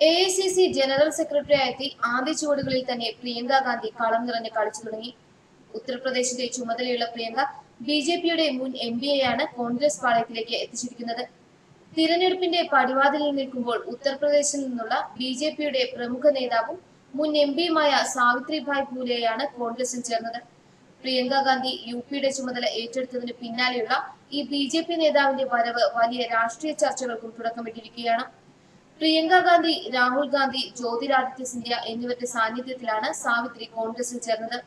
A I C C general സെക്രട്ടറിയായി ആയെത്തി ആദ്യ ചുവടുകളിൽ തന്നെ പ്രിയങ്ക ഗാന്ധി കളം നിറഞ്ഞ് കളിച്ചു തുടങ്ങി. ഉത്തർപ്രദേശിന്റെ ചുമതലയുള്ള പ്രിയങ്ക ബി ജെ പിയുടെ മുൻ എം പി എയാണ് കോൺഗ്രസ് പാളയത്തിലേക്ക് എത്തിച്ചിരിക്കുന്നത്. തിരഞ്ഞെടുപ്പിന്റെ പടിവാതിലിൽ നിൽക്കുമ്പോൾ ഉത്തർപ്രദേശിൽ നിന്നുള്ള ബി ജെ പിയുടെ പ്രമുഖ നേതാവും മുൻ എം പിയുമായ സാവിത്രിഭായ് പൂലെയാണ് കോൺഗ്രസിൽ ചേർന്നത്. പ്രിയങ്ക ഗാന്ധി യു പിയുടെ ചുമതല ഏറ്റെടുത്തതിന് പിന്നാലെയുള്ള ഈ ബി ജെ പി നേതാവിന്റെ വരവ് വലിയ രാഷ്ട്രീയ ചർച്ചകൾക്കും തുടക്കമിട്ടിരിക്കുകയാണ്. പ്രിയങ്ക ഗാന്ധി രാഹുൽ ഗാന്ധി ജ്യോതിരാദിത്യ സിന്ധ്യ എന്നിവരുടെ സാന്നിധ്യത്തിലാണ് സാവിത്രി കോൺഗ്രസിൽ ചേർന്നത്.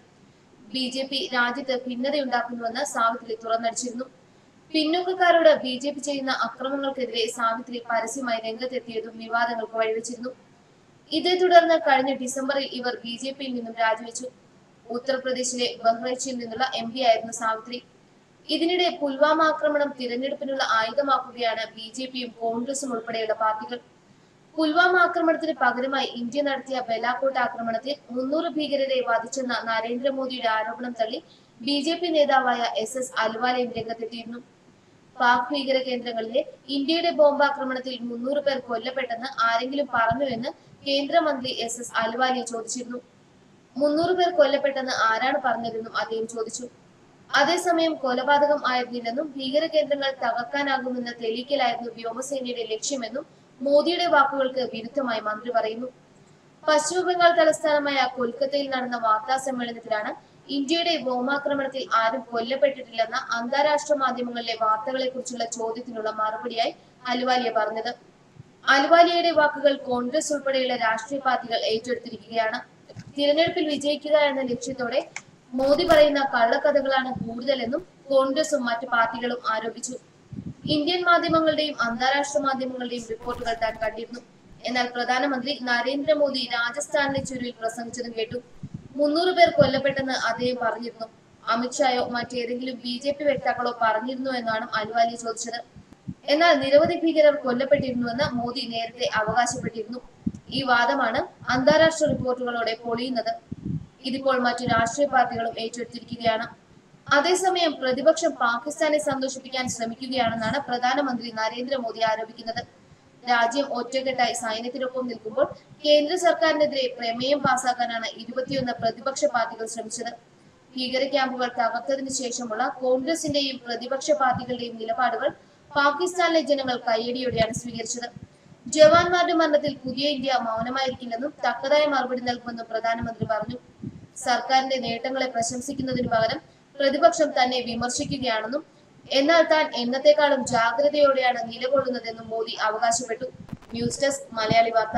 ബി ജെ പി രാജ്യത്ത് ഭിന്നതയുണ്ടാക്കുന്നുവെന്ന് സാവിത്രി തുറന്നടിച്ചിരുന്നു. പിന്നോക്കക്കാരോട് ബി ജെ പി ചെയ്യുന്ന അക്രമങ്ങൾക്കെതിരെ സാവിത്രി പരസ്യമായി രംഗത്തെത്തിയതും വിവാദങ്ങൾക്ക് വഴിവെച്ചിരുന്നു. ഇതേ തുടർന്ന് കഴിഞ്ഞ ഡിസംബറിൽ ഇവർ ബി ജെ പിയിൽ നിന്നും രാജിവെച്ചു. ഉത്തർപ്രദേശിലെ ബഹ്റൈച്ചിൽ നിന്നുള്ള എം പി ആയിരുന്നു സാവിത്രി. ഇതിനിടെ പുൽവാമ ആക്രമണം തിരഞ്ഞെടുപ്പിനുള്ള ആയുധമാക്കുകയാണ് ബി ജെ പിയും കോൺഗ്രസും ഉൾപ്പെടെയുള്ള പാർട്ടികൾ. പുൽവാമ ആക്രമണത്തിന് പകരമായി ഇന്ത്യ നടത്തിയ ബലാക്കോട്ട് ആക്രമണത്തിൽ മുന്നൂറ് ഭീകരരെ വധിച്ചെന്ന നരേന്ദ്രമോദിയുടെ ആരോപണം തള്ളി ബി ജെ പി നേതാവായ എസ് എസ് അൽവാലയും രംഗത്തെത്തിയിരുന്നു. പാക് ഭീകര കേന്ദ്രങ്ങളിലെ ഇന്ത്യയുടെ ബോംബാക്രമണത്തിൽ മുന്നൂറ് പേർ കൊല്ലപ്പെട്ടെന്ന് ആരെങ്കിലും പറഞ്ഞുവെന്ന് കേന്ദ്രമന്ത്രി എസ് എസ് അൽവാലിയ ചോദിച്ചിരുന്നു. മുന്നൂറ് പേർ കൊല്ലപ്പെട്ടെന്ന് ആരാണ് പറഞ്ഞതെന്നും അദ്ദേഹം ചോദിച്ചു. അതേസമയം കൊലപാതകം ആയിരുന്നില്ലെന്നും ഭീകര കേന്ദ്രങ്ങൾ തകർക്കാനാകുമെന്ന് തെളിയിക്കലായിരുന്നു വ്യോമസേനയുടെ ലക്ഷ്യമെന്നും മോദിയുടെ വാക്കുകൾക്ക് വിരുദ്ധമായി മന്ത്രി പറയുന്നു. പശ്ചിമ ബംഗാൾ തലസ്ഥാനമായ കൊൽക്കത്തയിൽ നടന്ന വാർത്താ സമ്മേളനത്തിലാണ് ഇന്ത്യയുടെ ബോംബാക്രമണത്തിൽ ആരും കൊല്ലപ്പെട്ടിട്ടില്ലെന്ന അന്താരാഷ്ട്ര മാധ്യമങ്ങളിലെ വാർത്തകളെ കുറിച്ചുള്ള ചോദ്യത്തിനുള്ള മറുപടിയായി അലുവാലിയ പറഞ്ഞത്. അലുവാലിയയുടെ വാക്കുകൾ കോൺഗ്രസ് ഉൾപ്പെടെയുള്ള രാഷ്ട്രീയ പാർട്ടികൾ ഏറ്റെടുത്തിരിക്കുകയാണ്. തിരഞ്ഞെടുപ്പിൽ വിജയിക്കുക എന്ന ലക്ഷ്യത്തോടെ മോദി പറയുന്ന കള്ളക്കഥകളാണ് കൂടുതലെന്നും കോൺഗ്രസും മറ്റു പാർട്ടികളും ആരോപിച്ചു. ഇന്ത്യൻ മാധ്യമങ്ങളുടെയും അന്താരാഷ്ട്ര മാധ്യമങ്ങളുടെയും റിപ്പോർട്ടുകൾ താൻ കണ്ടിരുന്നു. എന്നാൽ പ്രധാനമന്ത്രി നരേന്ദ്രമോദി രാജസ്ഥാനിലെ ചുരുവിൽ പ്രസംഗിച്ചതും കേട്ടു. മുന്നൂറ് പേർ കൊല്ലപ്പെട്ടെന്ന് അദ്ദേഹം പറഞ്ഞിരുന്നു. അമിത്ഷായോ മറ്റേതെങ്കിലും ബി ജെ പി വക്താക്കളോ പറഞ്ഞിരുന്നു എന്നാണ് അലുവാലി ചോദിച്ചത്. എന്നാൽ നിരവധി ഭീകരർ കൊല്ലപ്പെട്ടിരുന്നുവെന്ന് മോദി നേരത്തെ അവകാശപ്പെട്ടിരുന്നു. ഈ വാദമാണ് അന്താരാഷ്ട്ര റിപ്പോർട്ടുകളോടെ പൊളിയുന്നത്. ഇതിപ്പോൾ മറ്റു രാഷ്ട്രീയ പാർട്ടികളും ഏറ്റെടുത്തിരിക്കുകയാണ്. അതേസമയം പ്രതിപക്ഷം പാകിസ്ഥാനെ സന്തോഷിപ്പിക്കാൻ ശ്രമിക്കുകയാണെന്നാണ് പ്രധാനമന്ത്രി നരേന്ദ്രമോദി ആരോപിക്കുന്നത്. രാജ്യം ഒറ്റക്കെട്ടായി സൈന്യത്തിനൊപ്പം നിൽക്കുമ്പോൾ കേന്ദ്ര സർക്കാരിനെതിരെ പ്രമേയം പാസാക്കാനാണ് ഇരുപത്തിയൊന്ന് പ്രതിപക്ഷ പാർട്ടികൾ ശ്രമിച്ചത്. ഭീകര ക്യാമ്പുകൾ തകർത്തതിനു ശേഷമുള്ള കോൺഗ്രസിന്റെയും പ്രതിപക്ഷ പാർട്ടികളുടെയും നിലപാടുകൾ പാകിസ്ഥാനിലെ ജനങ്ങൾ കയ്യടിയോടെയാണ് സ്വീകരിച്ചത്. ജവാന്മാരുടെ മരണത്തിൽ പുതിയ ഇന്ത്യ മൗനമായിരിക്കില്ലെന്നും തക്കതായ മറുപടി നൽകുമെന്നും പ്രധാനമന്ത്രി പറഞ്ഞു. സർക്കാരിന്റെ നേട്ടങ്ങളെ പ്രശംസിക്കുന്നതിനു പകരം പ്രതിപക്ഷം തന്നെ വിമർശിക്കുകയാണെന്നും എന്നാൽ താൻ എന്നത്തെക്കാളും ജാഗ്രതയോടെയാണ് നിലകൊള്ളുന്നതെന്നും മോദി അവകാശപ്പെട്ടു. ന്യൂസ് ഡെസ്ക് മലയാളി വാർത്ത.